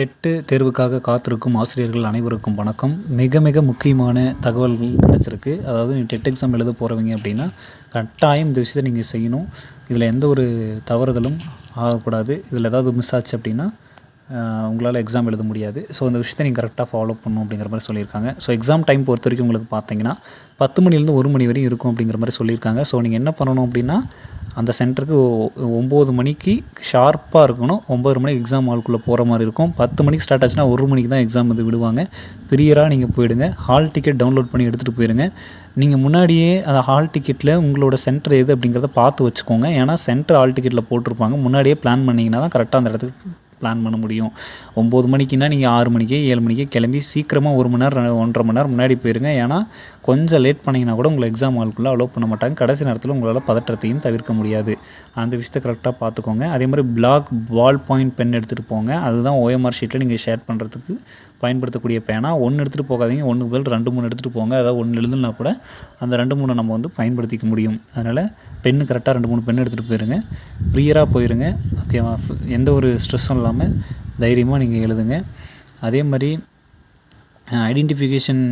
TET தேர்வுக்காக காத்திருக்கும் ஆசிரியர்கள் அனைவருக்கும் வணக்கம். மிக மிக முக்கியமான தகவல்கள் கிடச்சிருக்கு. அதாவது நீங்கள் டெட் எக்ஸாம் எழுத போகிறவங்க அப்படின்னா கட்டாயம் இந்த விஷயத்தை நீங்கள் செய்யணும். இதில் எந்த ஒரு தவறுதலும் ஆகக்கூடாது. இதில் ஏதாவது மிஸ் ஆச்சு அப்படின்னா உங்களால் எக்ஸாம் எழுத முடியாது. ஸோ அந்த விஷயத்தை நீங்கள் கரெக்டாக ஃபாலோ பண்ணணும் அப்படிங்கிற மாதிரி சொல்லியிருக்காங்க. ஸோ எக்ஸாம் டைம் பொறுத்த வரைக்கும் உங்களுக்கு பார்த்தீங்கன்னா பத்து மணிலேருந்து ஒரு மணி வரையும் இருக்கும் அப்படிங்கிற மாதிரி சொல்லியிருக்காங்க. ஸோ நீங்கள் என்ன பண்ணணும் அப்படின்னா அந்த சென்டருக்கு ஒம்பது மணிக்கு ஷார்ப்பாக இருக்கணும். ஒம்பது மணிக்கு எக்ஸாம் ஹால்குள்ளே போகிற மாதிரி இருக்கும். பத்து மணிக்கு ஸ்டார்ட் ஆச்சுன்னா ஒரு மணிக்கு தான் எக்ஸாம் வந்து விடுவாங்க. பிரியராக நீங்கள் போயிடுங்க. ஹால் டிக்கெட் டவுன்லோட் பண்ணி எடுத்துகிட்டு போயிடுங்க நீங்கள் முன்னாடியே அந்த ஹால் டிக்கெட்டில் உங்களோட சென்டர் எது அப்படிங்கிறத பார்த்து வச்சுக்கோங்க. ஏன்னா சென்டர் ஹால் டிக்கெட்டில் போட்டிருப்பாங்க. முன்னாடியே பிளான் பண்ணிங்கன்னா தான் கரெக்டாக அந்த இடத்துக்கு பிளான் பண்ண முடியும். ஒம்பது மணிக்குன்னா நீங்கள் ஆறு மணிக்கே ஏழு மணிக்கே கிளம்பி சீக்கிரமாக ஒரு மணி நேரம் ஒன்றரை மணி நேரம் முன்னாடி போயிருங்க. ஏன்னா கொஞ்சம் லேட் பண்ணிங்கன்னா கூட உங்களை எக்ஸாம் ஹாலுக்குள்ளே அலோவ் பண்ண மாட்டாங்க. கடைசி நேரத்தில் உங்களால் பதற்றத்தையும் தவிர்க்க முடியாது. அந்த விஷயத்தை கரெக்டாக பார்த்துக்கோங்க அதே மாதிரி பிளாக் பால் பாயிண்ட் பென் எடுத்துகிட்டு போங்க. அதுதான் ஓஎம்ஆர் ஷீட்டில் நீங்கள் ஷேர் பண்ணுறதுக்கு பயன்படுத்தக்கூடிய பேனா ஒன்று எடுத்துகிட்டு போகாதீங்க. ஒன்றுக்கு பதில் ரெண்டு மூணு எடுத்துகிட்டு போங்க. அதாவது ஒன்று எழுதுனா கூட அந்த ரெண்டு மூணு நம்ம வந்து பயன்படுத்திக்க முடியும். அதனால் பெண்ணு கரெக்டாக ரெண்டு மூணு பென் எடுத்துகிட்டு போயிருங்க. ப்ரியராக போயிருங்க. ஓகேவா எந்த ஒரு ஸ்ட்ரெஸ்ஸும் இல்லாமல் தைரியமாக நீங்கள் எழுதுங்க. அதே மாதிரி ஐடென்டிஃபிகேஷன்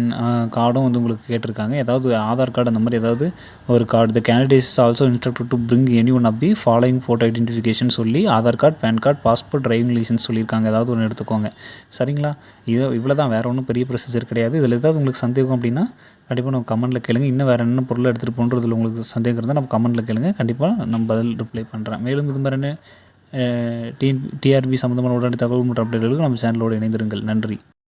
கார்டும் வந்து உங்களுக்கு கேட்டிருக்காங்க. ஏதாவது ஆதார் கார்டு அந்த மாதிரி ஏதாவது ஒரு card the candidates also instructed to bring any one of the following photo identification சொல்லி Aadhaar card PAN card passport driving licence சொல்லியிருக்காங்க. ஏதாவது ஒன்று எடுத்துக்கோங்க. சரிங்களா? இது இவ்வளோ தான் வேறு ஒன்றும் பெரிய ப்ரொசீஜர் கிடையாது. இதில் ஏதாவது உங்களுக்கு சந்தேகம் அப்படின்னா கண்டிப்பாக நம்ம கமெண்ட்டில் கேளுங்க. இன்னும் வேறு என்ன பொருள் எடுத்துகிட்டு போன்றதில் உங்களுக்கு சந்தேகம் இருந்தால் நம்ம கமெண்ட்டில் கேளுங்க. கண்டிப்பாக நம்ம பதில் ரிப்ளை பண்ணுறேன் மேலும் இது மாதிரி டி டிஆர்பி சம்மந்தமான உடனடி தகவல் மற்றும் அப்டேட்டுகளுக்கு நம்ம சேனலோடு இணைந்திருங்கள். நன்றி.